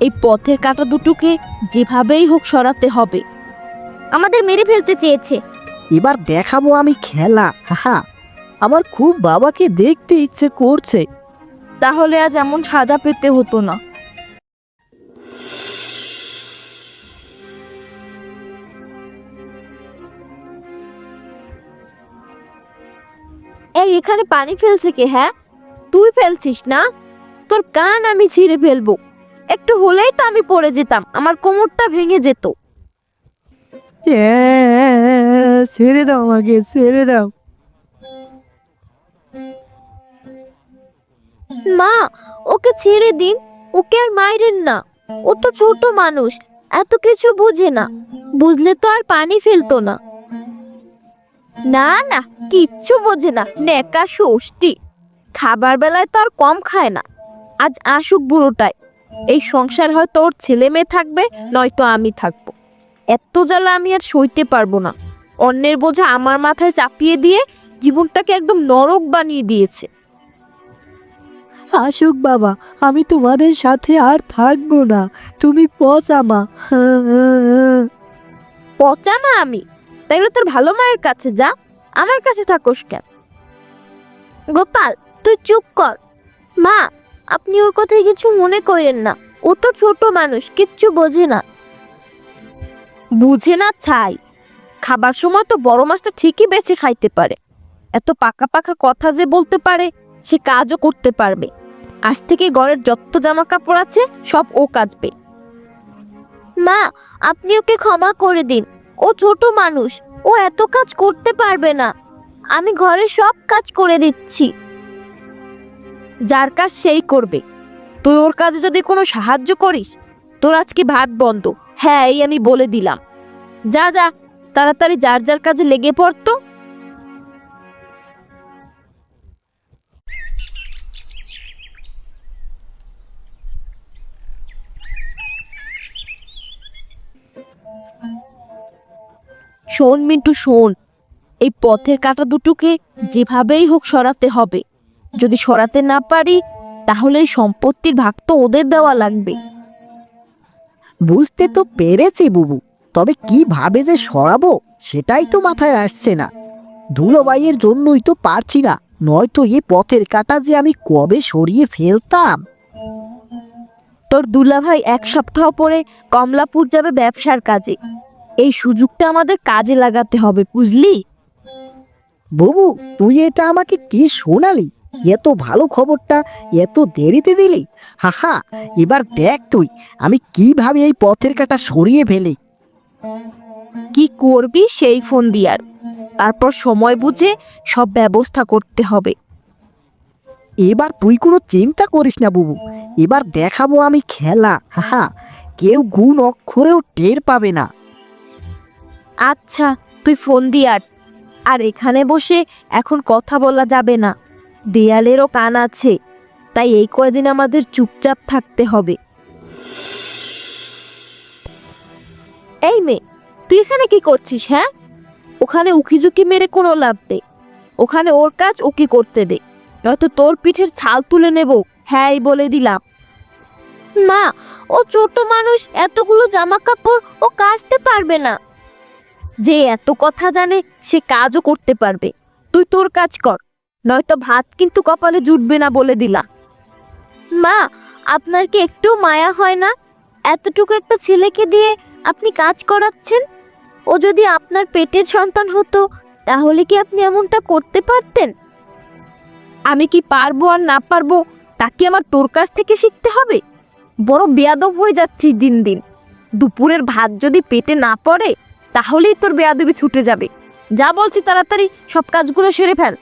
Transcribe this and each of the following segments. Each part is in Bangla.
এই পথের কাঁটা দুটোকে যেভাবেই হোক সরাতে হবে। আমাদের মেরে ফেলতে চেয়েছে। এবার দেখাবো আমি খেলা। হাহা আমার খুব বাবাকে দেখতে ইচ্ছে করছে। তাহলে আজ এমন সাজা পেতে হতো না। এই এখানে পানি ফেলছে কে হ্যাঁ? তুই ফেলছিস না? তোর কান আমি ছিঁড়ে ফেলব। একটু হলেই তো আমি পড়ে যেতাম আমার কোমরটা ভেঙে যেত। ছেড়ে দাও আমাকে ছেড়ে দাও। মা ওকে ছেড়ে দিন ওকে আর মাইরেন না। ও তো ছোট মানুষ এত কিছু বোঝে না। বুঝলে তো আর পানি ফেলতো না। না না কিচ্ছু বোঝে না নেকা ষষ্ঠী খাবার বেলায় তো আর কম খায় না। আজ আসুক বুড়োটায়। এই সংসার হয়তো ওর ছেলে মেয়ে থাকবে নয়তো আমি থাকব। এত জ্বালা আমি আর সইতে পারব না। অন্যের বোঝা আমার মাথায় চাপিয়ে দিয়ে জীবনটাকে একদম নরক বানিয়ে দিয়েছে। আসুক বাবা আমি তোমাদের সাথে আর থাকব না। তুমি পচামা পচা না আমি? তাইলে তোর ভালো মায়ের কাছে যা। আমার কাছে থাকোস কেন? গোপাল তুই চুপ কর। মা আপনি ওর কথায় কিছু মনে করেন না। ও তো ছোট মানুষ, কিচ্ছু বোঝে না। বুঝে না ছাই। খাবার সময় তো বড় মাছটা ঠিকই বেছে খাইতে পারে। এত পাকা পাকা কথা যে বলতে পারে, সে কাজও করতে পারবে। আজ থেকে ঘরের যত জামা কাপড় আছে, সব ও কাচবে। মা, আপনি ওকে ক্ষমা করে দিন। ও ছোট মানুষ, ও এত কাজ করতে পারবে না। আমি ঘরে সব কাজ করে দিচ্ছি। যার কাজ সেই করবে। তুই ওর কাজে যদি কোনো সাহায্য করিস, তোর আজকে ভাত বন্ধ? হ্যাঁ এই আমি বলে দিলাম। যা যা, তাড়াতাড়ি যার যার কাজে লেগে পড়তো শোন মিন্টু, শোন। এই পথের কাটা দুটোকে যেভাবেই হোক সরাতে হবে। যদি সরাতে না পারি তাহলে সম্পত্তির ভাগ তো ওদের দেওয়া লাগবে। বুঝতে তো পেরেছি বুবু তবে কীভাবে যে সরাবো সেটাই তো মাথায় আসছে না। ধুলোবাইয়ের জন্যই তো পারছি না নয়তো এই পথের কাটা যে আমি কবে সরিয়ে ফেলতাম। তোর দুলাভাই এক সপ্তাহ পরে কমলাপুর যাবে ব্যবসার কাজে। এই সুযোগটা আমাদের কাজে লাগাতে হবে বুঝলি? বুবু তুই এটা আমাকে কি শোনালি? এত ভালো খবরটা এত দেরিতে দিলি? হাহা এবার দেখ তুই আমি কীভাবে এই পথের কাটা সরিয়ে ফেলি? কি করবি সেই ফোন দিয়ার তারপর সময় বুঝে সব ব্যবস্থা করতে হবে। এবার তুই কোনো চিন্তা করিস না বুবু এবার দেখাবো আমি খেলা হাহা কেউ গুণ অক্ষরেও টের পাবে না। আচ্ছা তুই ফোন দিয়ার আর এখানে বসে এখন কথা বলা যাবে না। দেয়ালেরও কান আছে, তাই এই কয়দিন আমাদের চুপচাপ থাকতে হবে। এই মেয়ে, তুই এখানে কি করছিস হ্যাঁ? ওখানে উকিঝুঁকি মেরে কোনো লাভ নেই। ওখানে ওর কাজ ওকে করতে দে। নয়তো তোর পিঠের ছাল তুলে নেব হ্যাঁ বলে দিলাম। মা ও ছোট মানুষ, এতগুলো জামা কাপড় ও কাচতে পারবে না। যে এত কথা জানে, সে কাজও করতে পারবে। তুই তোর কাজ কর। নয়তো ভাত কিন্তু কপালে জুটবে না বলে দিলা মা, আপনার কি একটু মায়া হয় না? এতটুকু একটা ছেলেকে দিয়ে আপনি কাজ করাচ্ছেন? ও যদি আপনার পেটের সন্তান হতো, তাহলে কি আপনি এমনটা করতে পারতেন? আমি কি পারব আর না পারব, তা কি আমার তোর কাছ থেকে শিখতে হবে? বড় বেয়াদব হয়ে যাচ্ছিস দিন দিন। দুপুরের ভাত যদি পেটে না পড়ে, তাহলেই তোর বেয়াদবি ছুটে যাবে। যা বলছি তাড়াতাড়ি সব কাজগুলো সেরে ফেল।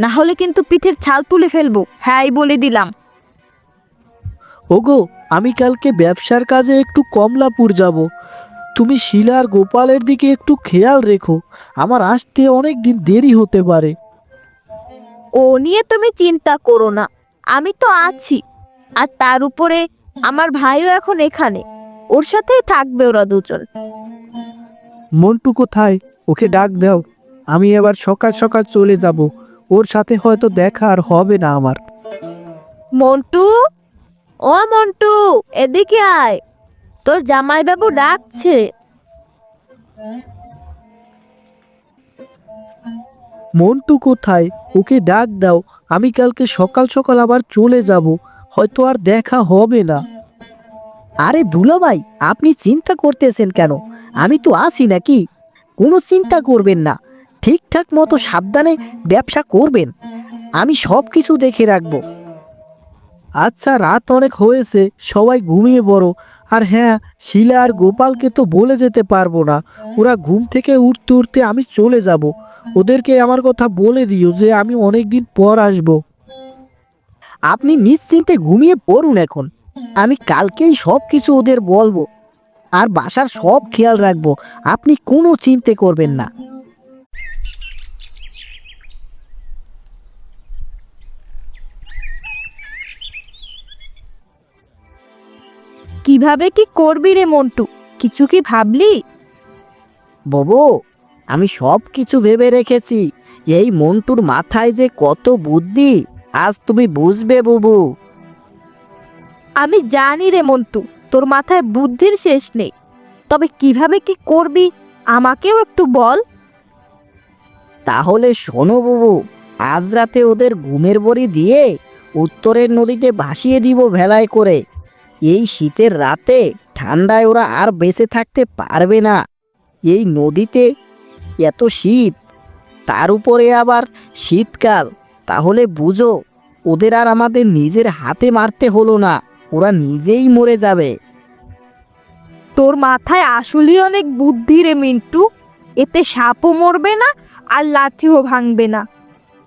না হলে কিন্তু পিঠের ছাল তুলে ফেলব। হ্যাঁ বলে দিলাম। ওগো আমি কালকে ব্যবসার কাজে একটু কমলাপুর যাব। তুমি শিলা আর গোপালের দিকে একটু খেয়াল রেখো। আমার আসতে অনেক দিন দেরি হতে পারে। ও নিয়ে তুমি চিন্তা করো না। আমি তো আছি। আর তার উপরে আমার ভাইও এখন এখানে। ওর সাথেই থাকবে ওরা দুজন। মন্টু কোথায়? ওকে ডাক দাও। আমি এবার সকাল সকাল চলে যাব। ওর সাথে হয়তো দেখা আর হবে না আমার। মন্টু? ও মন্টু এদিকে আয়। তোর জামাই জামাইবাবু ডাকছে। মন্টু কোথায়? ওকে ডাক দাও আমি কালকে সকাল সকাল আবার চলে যাব। হয়তো আর দেখা হবে না। আরে দুলাভাই আপনি চিন্তা করতেছেন কেন? আমি তো আছি নাকি? কোনো চিন্তা করবেন না। ঠিকঠাক মতো সাবধানে ব্যবসা করবেন। আমি সব কিছু দেখে রাখব। আচ্ছা রাত অনেক হয়েছে সবাই ঘুমিয়ে পড়ো। আর হ্যাঁ শিলা আর গোপালকে তো বলে যেতে পারব না। ওরা ঘুম থেকে উঠতে উঠতে আমি চলে যাব। ওদেরকে আমার কথা বলে দিও যে আমি অনেক দিন পর আসব। আপনি নিশ্চিন্তে ঘুমিয়ে পড়ুন এখন। আমি কালকেই সব কিছু ওদের বলব। আর বাসার সব খেয়াল রাখব। আপনি কোনো চিন্তে করবেন না। কীভাবে কি করবি রে মন্টু? কিছু কি ভাবলি? বাবু আমি সব কিছু ভেবে রেখেছি। এই মন্টুর মাথায় যে কত বুদ্ধি আজ তুমি বুঝবে বুবু। আমি জানি রে মন্টু তোর মাথায় বুদ্ধির শেষ নেই। তবে কীভাবে কি করবি আমাকেও একটু বল। তাহলে শোনো বুবু আজ রাতে ওদের ঘুমের বড়ি দিয়ে উত্তরের নদীতে ভাসিয়ে দিব ভেলায় করে। এই শীতের রাতে ঠান্ডায় ওরা আর বেঁচে থাকতে পারবে না। এই নদীতে এত শীত, তার উপরে আবার শীতকাল। তাহলে বুঝো, ওদের আর আমাদের নিজের হাতে মারতে হলো না, ওরা নিজেই মরে যাবে। তোর মাথায় আসলেই অনেক বুদ্ধি রে মিন্টু। এতে সাপও মরবে না আর লাঠিও ভাঙবে না।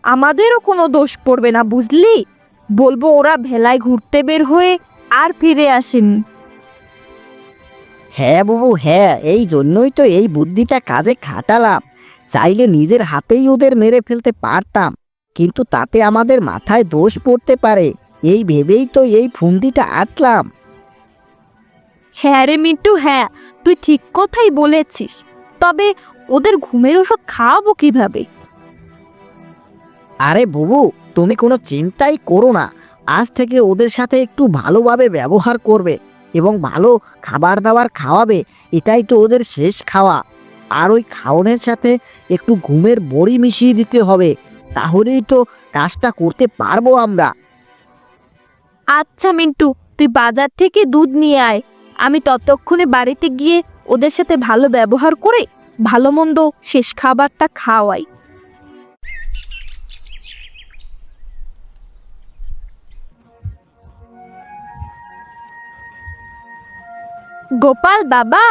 আমাদেরও কোনো দোষ পড়বে না, বুঝলি? বলব ওরা ভেলায় ঘুরতে বের হয়ে আর ফিরে আসেনি। হ্যাঁ বাবু হ্যাঁ এই জন্যই তো এই বুদ্ধিটা কাজে খাটালাম। চাইলে নিজের হাতেই ওদের মেরে ফেলতে পারতাম কিন্তু তাতে আমাদের মাথায় দোষ পড়তে পারে। এই ভেবেই তো এই ফুন্দিটা আটলাম। হ্যাঁ রে মিন্টু হ্যাঁ তুই ঠিক কথাই বলেছিস। তবে ওদের ঘুমের ওষুধ খাওয়াবো কীভাবে? আরে বুবু তুমি কোনো চিন্তাই করো না। আজ থেকে ওদের সাথে একটু ভালোভাবে ব্যবহার করবে এবং ভালো খাবার দাবার খাওয়াবে, এটাই তো ওদের শেষ খাওয়া। আর ওই খাওয়ানোর সাথে একটু ঘুমের বড়ি মিশিয়ে দিতে হবে, তাহলেই তো কাজটা করতে পারব আমরা। আচ্ছা মিন্টু, তুই বাজার থেকে দুধ নিয়ে আয়। আমি ততক্ষণে বাড়িতে গিয়ে ওদের সাথে ভালো ব্যবহার করে ভালো মন্দ শেষ খাবারটা খাওয়াই। গোপাল বাবা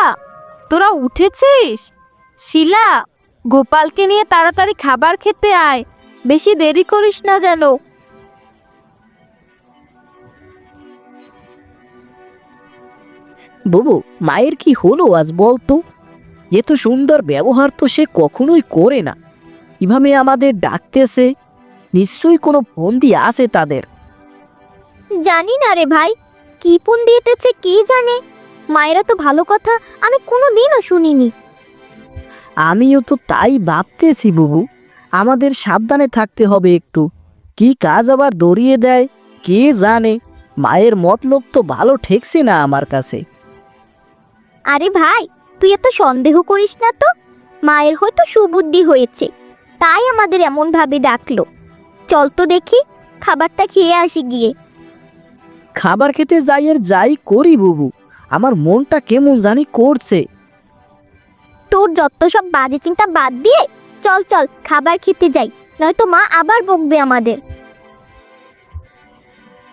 তোরা উঠেছিস? শিলা গোপালকে নিয়ে তাড়াতাড়ি খাবার খেতে আয় বেশি দেরি করিস না যেন। বুবু মায়ের কি হলো আজ বলতো? এত সুন্দর ব্যবহার তো সে কখনোই করে না। এভাবে আমাদের ডাকতেছে নিশ্চয়ই কোনো ফন্দি আছে তাদের। জানি না রে ভাই কি পুন দিতেছে কে জানে? মায়েরা তো ভালো কথা আমি কোনো দিনও শুনিনি। আমিও তো তাই ভাবতেছি বুবু। আমাদের সাবধানে থাকতে হবে একটু। কি কাজ আবার দড়িয়ে দেয় কে জানে? মায়ের মতলব তো ভালো ঠেকছে না আমার কাছে। আরে ভাই তুই এত সন্দেহ করিস না তো? মায়ের হয়তো সুবুদ্ধি হয়েছে তাই আমাদের এমন ভাবে ডাকলো। চল তো দেখি খাবারটা খেয়ে আসি গিয়ে। খাবার খেতে যাই আর যাই করি বুবু। আমার মনটা কেমন জানি করছে। তোর যত সব বাজে চিন্তা বাদ দিয়ে চল চল খাবার খেতে যাই নয়তো মা আবার বকবে আমাদের।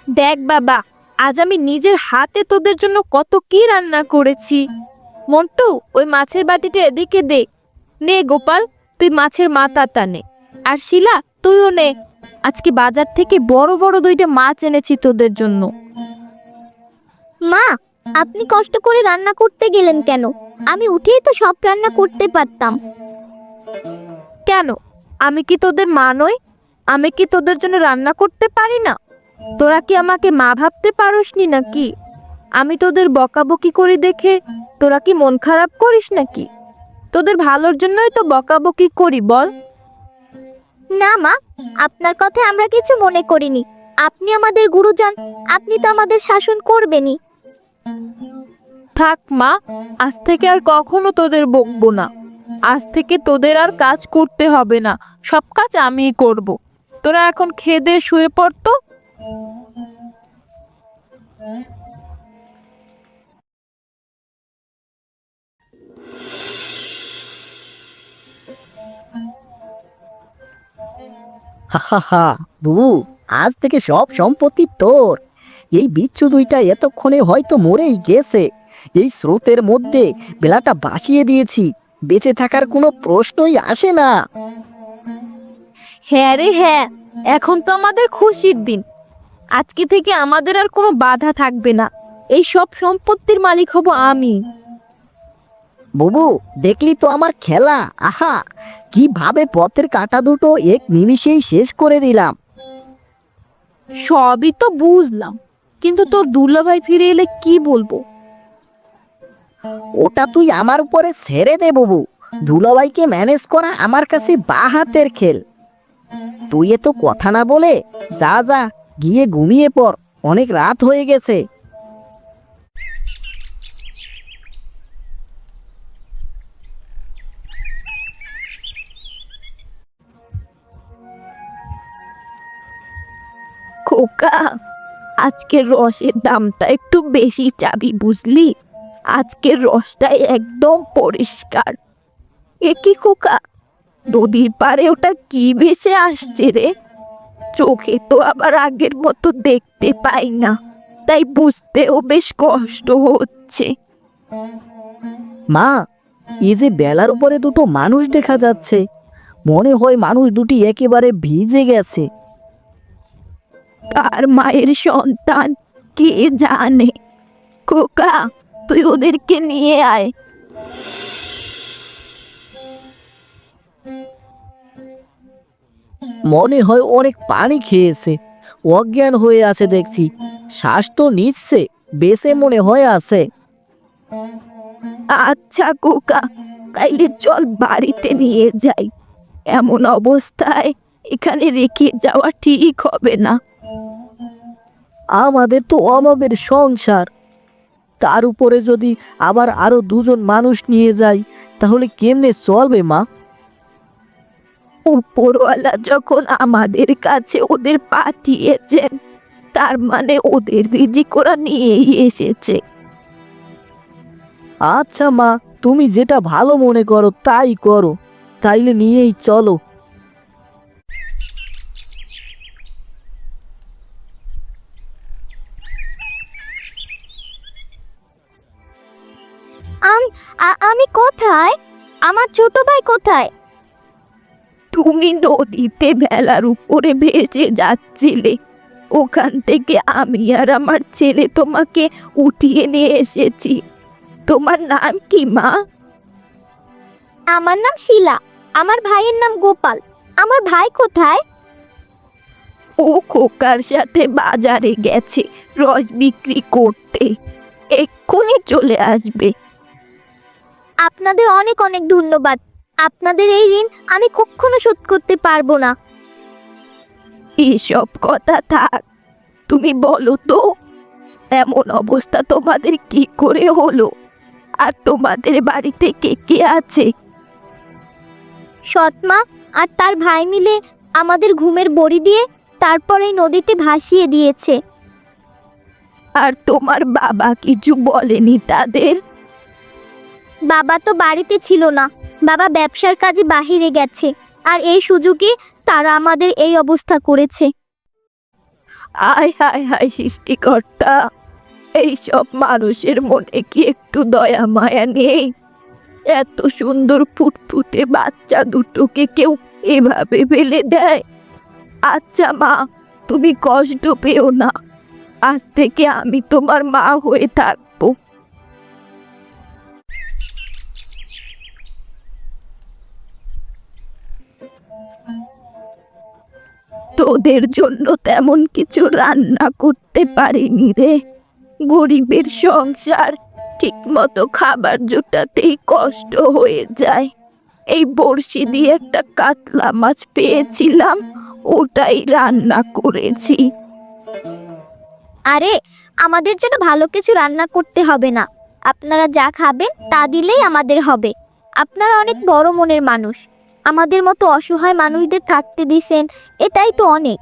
দেখ বাবা আজ আমি নিজের হাতে তোদের জন্য কত কি রান্না করেছি। মন্টু ওই মাছের বাটিতে এদিকে দে। নে গোপাল তুই মাছের মাথাটা নে। আর শিলা তুইও নে। আজকে বাজার থেকে বড় বড় দুইটা মাছ এনেছি তোদের জন্য। মা আপনি কষ্ট করে রান্না করতে গেলেন কেন? আমি উঠেই তো সব রান্না করতে পারতাম। কেন? আমি কি তোদের মা নই? আমি কি তোদের জন্য রান্না করতে পারি না? তোরা কি আমাকে মা ভাবতে পারোসনি নাকি? আমি তোদের বকাবকি করি দেখে তোরা কি মন খারাপ করিস নাকি? তোদের ভালোর জন্যই তো বকাবকি করি বল। না মা আপনার কথা আমরা কিছু মনে করিনি। আপনি আমাদের গুরুজন আপনি তো আমাদের শাসন করবেনই। থাক, মা, আজ থেকে আর কখনো তোদের বকবো না। আজ থেকে তোদের আর কাজ করতে হবে না। সব কাজ আমিই করব। তোরা এখন খেয়ে দিয়ে শুয়ে পড়তো হা হা হা, বুবু, আজ থেকে সব সম্পত্তি তোর। এই বিচ্ছু দুইটা এতক্ষণে হয়তো মরেই গেছে। এই স্রোতের মধ্যে বেলাটা বাসিয়ে দিয়েছি। বেঁচে থাকার কোনো প্রশ্নই আসে না। হ্যাঁ রে হ্যাঁ এখন তো আমাদের খুশির দিন। আজকে থেকে আমাদের আর কোনো বাধা থাকবে না। এই সব সম্পত্তির মালিক হব আমি। বুবু দেখলি তো আমার খেলা? আহা কীভাবে পথের কাঁটা দুটো এক নিমিষেই শেষ করে দিলাম। সবই তো বুঝলাম। কিন্তু তোর দুলাভাই ফিরে এলে কি বলব? ওটা তুই আমার উপরে ছেড়ে দে বুবু। দুলাভাইকে ম্যানেজ করা আমার কাছে বা হাতের খেল। তুই এত কথা না বলে যা যা গিয়ে ঘুমিয়ে পড়। অনেক রাত হয়ে গেছে। খোকা আজকের রসের দামটা একটু বেশি চাবি, বুঝলি? আজকের রসটাই একদম পরিষ্কার। এ কি খোকা? নদীর পাড়ে ওটা কি ভেসে আসছে রে? চোখে তো আবার আগের মতো দেখতে পাই না, তাই বুঝতেও বেশ কষ্ট হচ্ছে। মা এই যে বেলার উপরে দুটো মানুষ দেখা যাচ্ছে, মনে হয় মানুষ দুটি একেবারে ভিজে গেছে। তার মায়ের সন্তান? কে জানে? খোকা তুই ওদেরকে নিয়ে আয়। মনে হয় অনেক পানি খেয়েছে। অজ্ঞান হয়ে আছে দেখছি। শ্বাস তো নিচ্ছে বেসে মনে হয় আছে। আচ্ছা কোকা তাইলে চল বাড়িতে নিয়ে যাই। এমন অবস্থায় এখানে রেখে যাওয়া ঠিক হবে না। আমাদের তো অভাবের সংসার। তার উপরে যদি আবার আরও দুজন মানুষ নিয়ে যাই তাহলে কেমনে চলবে মা? উপরওয়ালা যখন আমাদের কাছে ওদের পাঠিয়েছেন তার মানে ওদের রিজিক ওরা নিয়েই এসেছে। আচ্ছা মা তুমি যেটা ভালো মনে করো তাই করো। তাইলে নিয়েই চলো। আম- কোথায়? আমার ছোট ভাই কোথায়? তুমি নদীতে ভেলার উপরে ভেসে যাচ্ছিলে। ওখান থেকে আমি আর আমার ছেলে তোমাকে উঠিয়ে নিয়ে এসেছি। তোমার নাম কি মা? আমার নাম শিলা। আমার ভাইয়ের নাম গোপাল। আমার ভাই কোথায়? ও খোকার সাথে বাজারে গেছে রস বিক্রি করতে। এক্ষুনি চলে আসবে। আপনাদের অনেক অনেক ধন্যবাদ। আপনাদের এই ঋণ আমি কখনো শোধ করতে পারব না। এসব কথা থাক তুমি বলো তো এমন অবস্থা তোমাদের কি করে হলো? আর তোমাদের বাড়িতে কে কে আছে? সৎমা আর তার ভাই মিলে আমাদের ঘুমের বড়ি দিয়ে তারপর এই নদীতে ভাসিয়ে দিয়েছে। আর তোমার বাবা কিছু বলেনি তাদের? বাবা তো বাড়িতে ছিল না। বাবা ব্যবসার কাজে বাহিরে গেছে। আর এই সুযোগে তারা আমাদের এই অবস্থা করেছে। আয় হায় হায় সৃষ্টিকর্তা। এইসব মানুষের মনে কি একটু দয়া, মায়া নেই? এত সুন্দর ফুটফুটে বাচ্চা দুটোকে কেউ এভাবে ফেলে দেয়? আচ্ছা মা, তুমি কষ্ট পেও না। আজ থেকে আমি তোমার মা হয়ে থাকব তোদের জন্য তেমন কিছু রান্না করতে পারিনি রে। গরিবের সংসার ঠিকমতো খাবার জোটাতেই কষ্ট হয়ে যায়। এই বড়শি দিয়ে একটা কাতলা মাছ পেয়েছিলাম, ওটাই রান্না করেছি। আরে, আমাদের জন্য ভালো কিছু রান্না করতে হবে না। আপনারা যা খাবেন তা দিলেই আমাদের হবে। আপনারা অনেক বড় মনের মানুষ। আমাদের মতো অসহায় মানুষদের থাকতে দিছেন এটাই তো অনেক।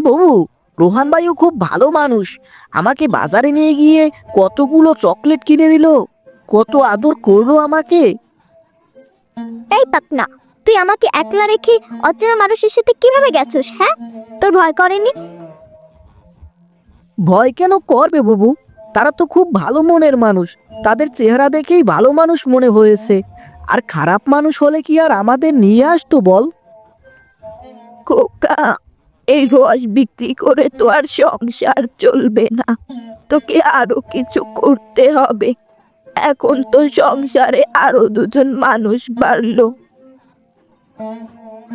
বাবু রোহান ভাইও খুব ভালো মানুষ। আমাকে বাজারে নিয়ে গিয়ে কতগুলো চকলেট কিনে দিল কত আদর করল আমাকে। এই পাকনা তুই আমাকে একলা রেখে অচেনা মানুষের সাথে কীভাবে গেছস হ্যাঁ? তোর ভয় করেনি? ভয় কেন করবে বাবু? তারা তো খুব ভালো মনের মানুষ। তাদের চেহারা দেখেই ভালো মানুষ মনে হয়েছে। আর খারাপ মানুষ হলে কি আর আমাদের নিয়ে আসতো বল? খোকা এই রস বিক্রি করে তো আর সংসার চলবে না। তোকে আরও কিছু করতে হবে। এখন তো সংসারে আরও দুজন মানুষ বাড়লো।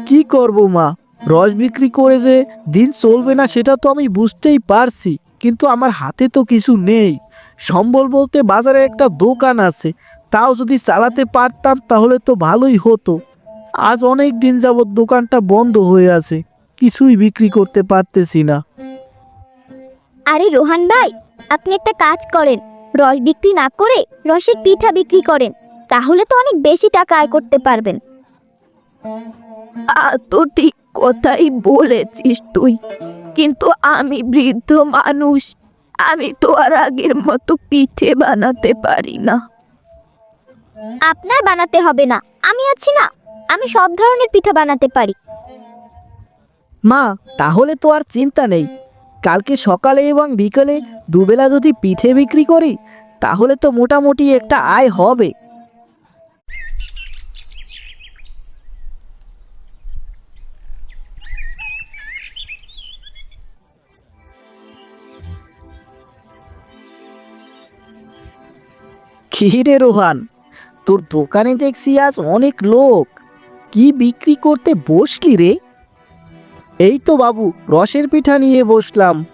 কি করব মা? রস বিক্রি করে যে দিন চলবে না সেটা তো আমি বুঝতেই পারছি কিন্তু আমার হাতে তো কিছু নেই। সম্বল বলতে বাজারে একটা দোকান আছে তাও যদি চালাতে পারতাম তাহলে তো ভালোই হতো। আজ অনেক দিন যাবৎ দোকানটা বন্ধ হয়ে আছে কিছুই বিক্রি করতে পারতেছি না। আরে রোহান ভাই আপনি একটা কাজ করেন। রস বিক্রি না করে রসের পিঠা বিক্রি করেন তাহলে তো অনেক বেশি টাকা আয় করতে পারবেন। তা তো ঠিক কথাই বলেছিস তুই কিন্তু আমি বৃদ্ধ মানুষ আমি তো আর আগের মতো পিঠে বানাতে পারি না। আপনার বানাতে হবে না। আমি আছি না। আমি সব ধরনের পিঠা বানাতে পারি। মা, তাহলে তো আর চিন্তা নেই। কালকে সকালে এবং বিকেলে দুবেলা যদি পিঠে বিক্রি করি, তাহলে তো মোটামুটি একটা আয় হবে। কি রে রোহান? তোর দোকানে দেখছি আজ অনেক লোক। কি বিক্রি করতে বসলি রে? এই তো বাবু, রসের পিঠা নিয়ে বসলাম।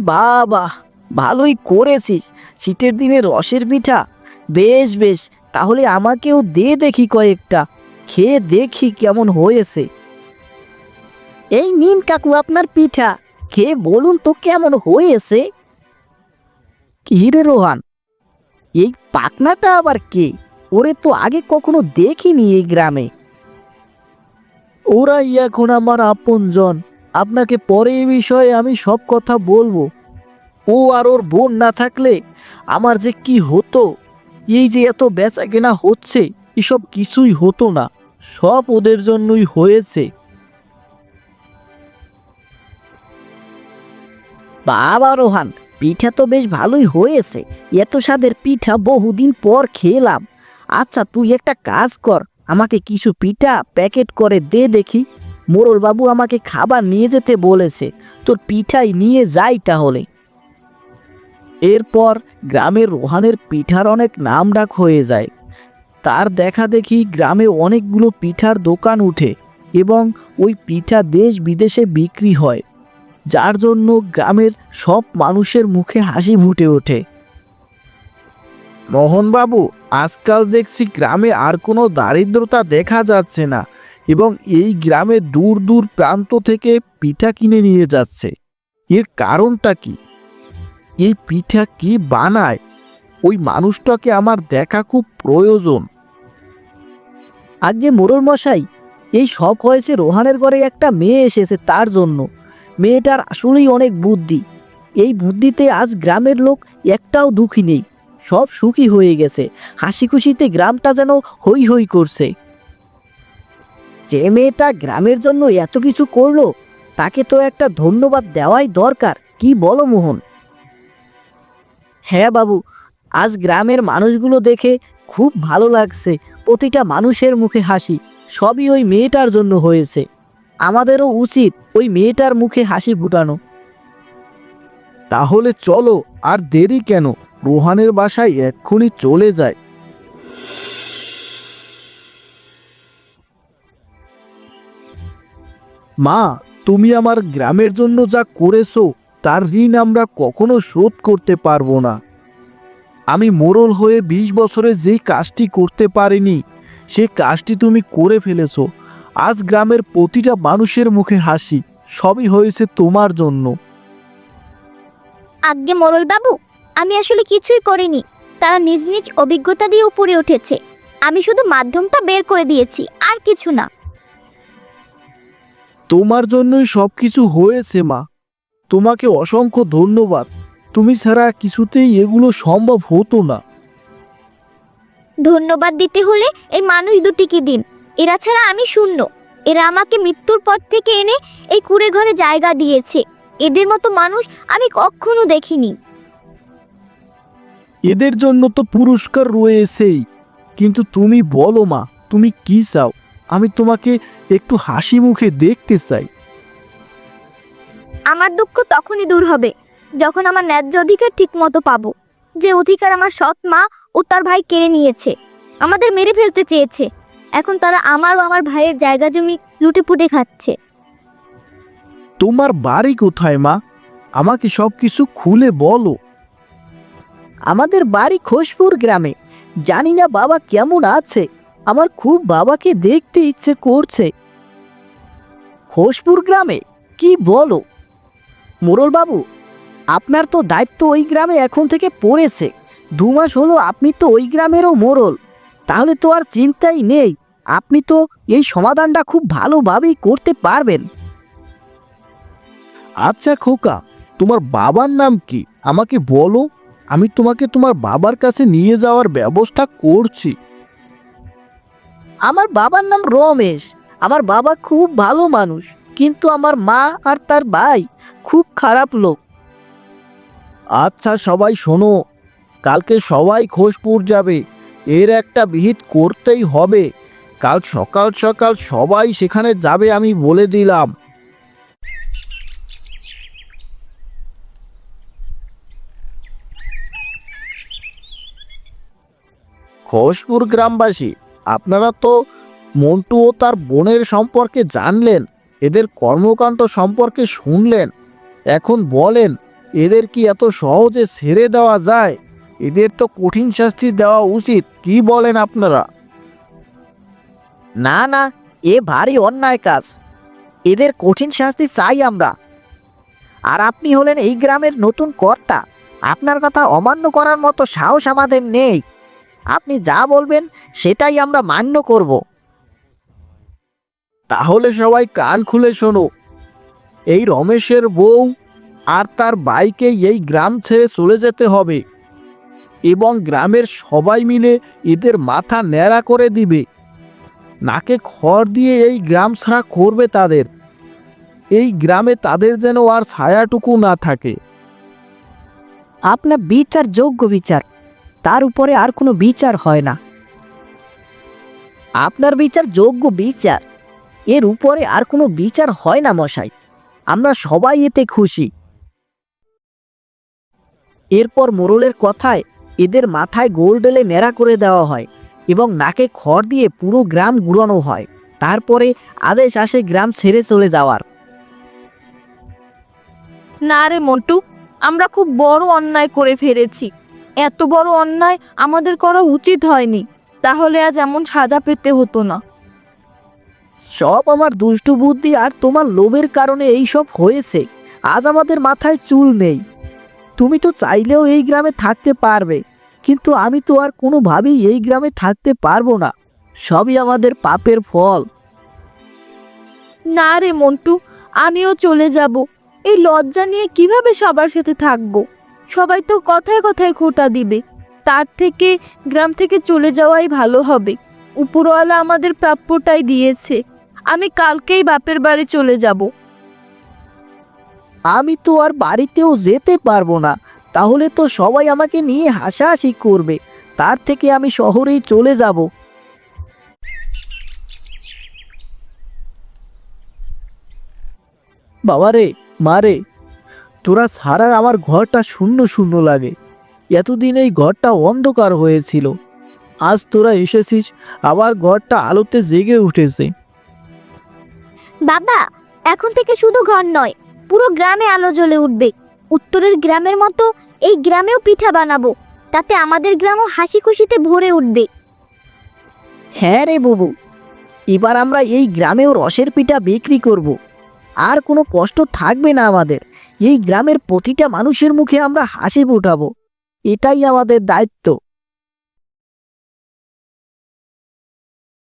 বাবা, ভালোই করেছিস। শীতের দিনে রসের পিঠা। বেশ বেশ, তাহলে আমাকেও দে দেখি কয়েকটা। খেয়ে দেখি কেমন হয়েছে। এই নিন কাকু আপনার পিঠা। খেয়ে বলুন তো কেমন হয়েছে। কি রে রোহান? এই পাকনাটা আবার কে? ওরে তো আগে কখনো দেখিনি এই গ্রামে। ওরাই এখন আমার আপনজন। আপনাকে পরে এই বিষয়ে আমি সব কথা বলব। ও আর ওর বোন না থাকলে আমার যে কি হতো? এই যে এত বেচা কেনা হচ্ছে এসব কিছুই হতো না। সব ওদের জন্যই হয়েছে। বাবা রোহান পিঠা তো বেশ ভালোই হয়েছে। এত স্বাদের পিঠা বহুদিন পর খেলাম। আচ্ছা তুই একটা কাজ কর। আমাকে কিছু পিঠা প্যাকেট করে দে দেখি। মোরল বাবু আমাকে খাবার নিয়ে যেতে বলেছে। তোর পিঠাই নিয়ে যাই তাহলে। এরপর গ্রামের রোহানের পিঠার অনেক নাম ডাক হয়ে যায়। তার দেখা দেখি গ্রামে অনেকগুলো পিঠার দোকান উঠে এবং ওই পিঠা দেশ বিদেশে বিক্রি হয়। যার জন্য গ্রামের সব মানুষের মুখে হাসি ফুটে ওঠে। মোহনবাবু, আজকাল দেখছি গ্রামে আর কোনো দারিদ্রতা দেখা যাচ্ছে না এবং এই গ্রামে দূর দূর প্রান্ত থেকে পিঠা কিনে নিয়ে যাচ্ছে। এর কারণটা কি? এই পিঠা কি বানায়? ওই মানুষটাকে আমার দেখা খুব প্রয়োজন। আগে মোরল মশাই এই সব হয়েছে রোহানের ঘরে একটা মেয়ে এসেছে তার জন্য। মেয়েটার আসলেই অনেক বুদ্ধি। এই বুদ্ধিতে আজ গ্রামের লোক একটাও দুঃখী নেই। সব সুখী হয়ে গেছে। হাসি খুশিতে গ্রামটা যেন হই হই করছে। যে মেয়েটা গ্রামের জন্য এত কিছু করল, তাকে তো একটা ধন্যবাদ দেওয়াই দরকার। কি বলো মোহন? হ্যাঁ বাবু, আজ গ্রামের মানুষগুলো দেখে খুব ভালো লাগছে। প্রতিটা মানুষের মুখে হাসি। সবই ওই মেয়েটার জন্য হয়েছে। আমাদেরও উচিত ওই মেয়েটার মুখে হাসি ফুটানো। তাহলে চলো, আর দেরি কেন? রোহানের বাসায় এক্ষুনি চলে যায় মা, তুমি আমার গ্রামের জন্য যা করেছ, তার ঋণ আমরা কখনো শোধ করতে পারব না। আমি মোরল হয়ে বিশ বছরে যেই কাজটি করতে পারিনি, সে কাজটি তুমি করে ফেলেছো। আজ গ্রামের প্রতিটা মানুষের মুখে হাসি সবই হয়েছে তোমার জন্য। আজ্ঞে মোরল বাবু আমি আসলে কিছুই করিনি। তারা নিজ নিজ অভিজ্ঞতা দিয়ে উপরে উঠেছে। আমি শুধু মাধ্যমটা বের করে দিয়েছি আর কিছু না। তোমার জন্যই সব কিছু হয়েছে মা। তোমাকে অসংখ্য ধন্যবাদ। তুমি ছাড়া কিছুতেই এগুলো সম্ভব হতো না। ধন্যবাদ দিতে হলে এই মানুষ দুটিকে দিন। এরা ছাড়া আমি শূন্য। এরা আমাকে মৃত্যুর পর থেকে এনে এই কুড়ে ঘরে জায়গা দিয়েছে। এদের মতো মানুষ আমি কখনো দেখিনি। এদের জন্য তো পুরস্কার রয়েছেই। কিন্তু তুমি বলো মা তুমি কি চাও? আমি তোমাকে একটু হাসি মুখে দেখতে চাই। আমার দুঃখ তখনই দূর হবে যখন আমার ন্যায্য অধিকার ঠিক মতো পাবো যে অধিকার আমার সৎ মা ও তার ভাই কেড়ে নিয়েছে। আমাদের মেরে ফেলতে চেয়েছে। এখন তারা আমার ও আমার ভাইয়ের জায়গা জমি লুটে পুটে খাচ্ছে। তোমার বাড়ি কোথায় মা? আমাকে সব কিছু খুলে বলো। আমাদের বাড়ি খোশপুর গ্রামে। জানি না বাবা কেমন আছে। আমার খুব বাবাকে দেখতে ইচ্ছে করছে। খোশপুর গ্রামে? কি বলো? মোরল বাবু আপনার তো দায়িত্ব ওই গ্রামে এখন থেকে পড়েছে। দু মাস হলো আপনি তো ওই গ্রামেরও মোরল। তাহলে তো আর চিন্তাই নেই। আপনি তো এই সমাধানটা খুব ভালোভাবেই করতে পারবেন। আচ্ছা খোকা তোমার বাবার নাম কি? আমাকে বলো। আমি তোমাকে তোমার বাবার কাছে নিয়ে যাওয়ার ব্যবস্থা করছি। আমার বাবার নাম রমেশ। আমার বাবা খুব ভালো মানুষ কিন্তু আমার মা আর তার ভাই খুব খারাপ লোক। আচ্ছা সবাই শোনো। কালকে সবাই খোশপুর যাবে। এর একটা বিহিত করতেই হবে। কাল সকাল সকাল সবাই সেখানে যাবে আমি বলে দিলাম। খোশপুর গ্রামবাসী, আপনারা তো মন্টু ও তার বোনের সম্পর্কে জানলেন, এদের কর্মকাণ্ড সম্পর্কে শুনলেন। এখন বলেন, এদের কি এত সহজে ছেড়ে দেওয়া যায়? এদের তো কঠিন শাস্তি দেওয়া উচিত, কি বলেন আপনারা? না না, এ ভারী অন্যায় কাজ। এদের কঠিন শাস্তি চাই আমরা। আর আপনি হলেন এই গ্রামের নতুন কর্তা। আপনার কথা অমান্য করার মতো সাহস আমাদের নেই। আপনি যা বলবেন, সেটাই আমরা মান্য করব। তাহলে সবাই কান খুলে শোনো। এই রমেশের বউ আর তার বাইকে এই গ্রাম ছেড়ে চলে যেতে হবে। এবং গ্রামের সবাই মিলে এদের মাথা ন্যাড়া করে দিবে। নাকে খড় দিয়ে এই গ্রাম ছাড়া করবে তাদের। এই গ্রামে তাদের যেন আর ছায়াটুকু না থাকে। আপনার বিচার যোগ্য বিচার, তার উপরে আর কোনো বিচার হয় না। আপনার বিচার যোগ্য বিচার, এর উপরে আর কোনো বিচার হয় না মশাই, আমরা সবাই এতে খুশি। এরপর মোরলের কথায় এদের মাথায় গোল ডেলে ন্যাড়া করে দেওয়া হয়। এবং নাকে খড় দিয়ে পুরো গ্রাম ঘুরানো হয়। তারপরে আদেশ আসে গ্রাম ছেড়ে চলে যাওয়ার। না রে মন্টু আমরা খুব বড় অন্যায় করে ফেলেছি। এত বড় অন্যায় আমাদের করা উচিত হয়নি। তাহলে আজ এমন সাজা পেতে হতো না। সব আমার দুষ্টু বুদ্ধি আর তোমার লোভের কারণে এই সব হয়েছে। আজ আমাদের মাথায় চুল নেই। তুমি তো চাইলেও এই গ্রামে থাকতে পারবে। কিন্তু আমি তো আর কোনোভাবেই এই গ্রামে থাকতে পারব না। সবই আমাদের পাপের ফল। না রে মন্টু আমিও চলে যাব। এই লজ্জা নিয়ে কীভাবে সবার সাথে থাকব? সবাই তো কথায় কথায় খোটা দিবে। তার থেকে গ্রাম থেকে চলে যাওয়াই ভালো হবে। উপরওয়ালা আমাদের প্রাপ্যটাই দিয়েছে। আমি কালকেই বাপের বাড়ি চলে যাব। আমি তো আর বাড়িতেও যেতে পারব না। তাহলে তো সবাই আমাকে নিয়ে হাসাহাসি করবে। তার থেকে আমি শহরেই চলে যাব। বাবা রে, মা রে, তোরা ছাড়া আমার ঘরটা শূন্য শূন্য লাগে। এতদিন এই ঘরটা অন্ধকার হয়েছিল। আজ তোরা এসেছিস, আবার ঘরটা আলোতে জেগে উঠেছে। বাবা, এখন থেকে শুধু ঘর নয়, পুরো গ্রামে আলো জ্বলে উঠবে। উত্তরের গ্রামের মতো এই গ্রামেও পিঠা বানাবো। তাতে আমাদের গ্রামও হাসি খুশিতে ভরে উঠবে। হ্যাঁ রে বুবু, এবার আমরা এই গ্রামেও রসের পিঠা বিক্রি করব। আর কোনো কষ্ট থাকবে না আমাদের। এই গ্রামের প্রতিটা মানুষের মুখে আমরা হাসি ফোটাবো। এটাই আমাদের দায়িত্ব।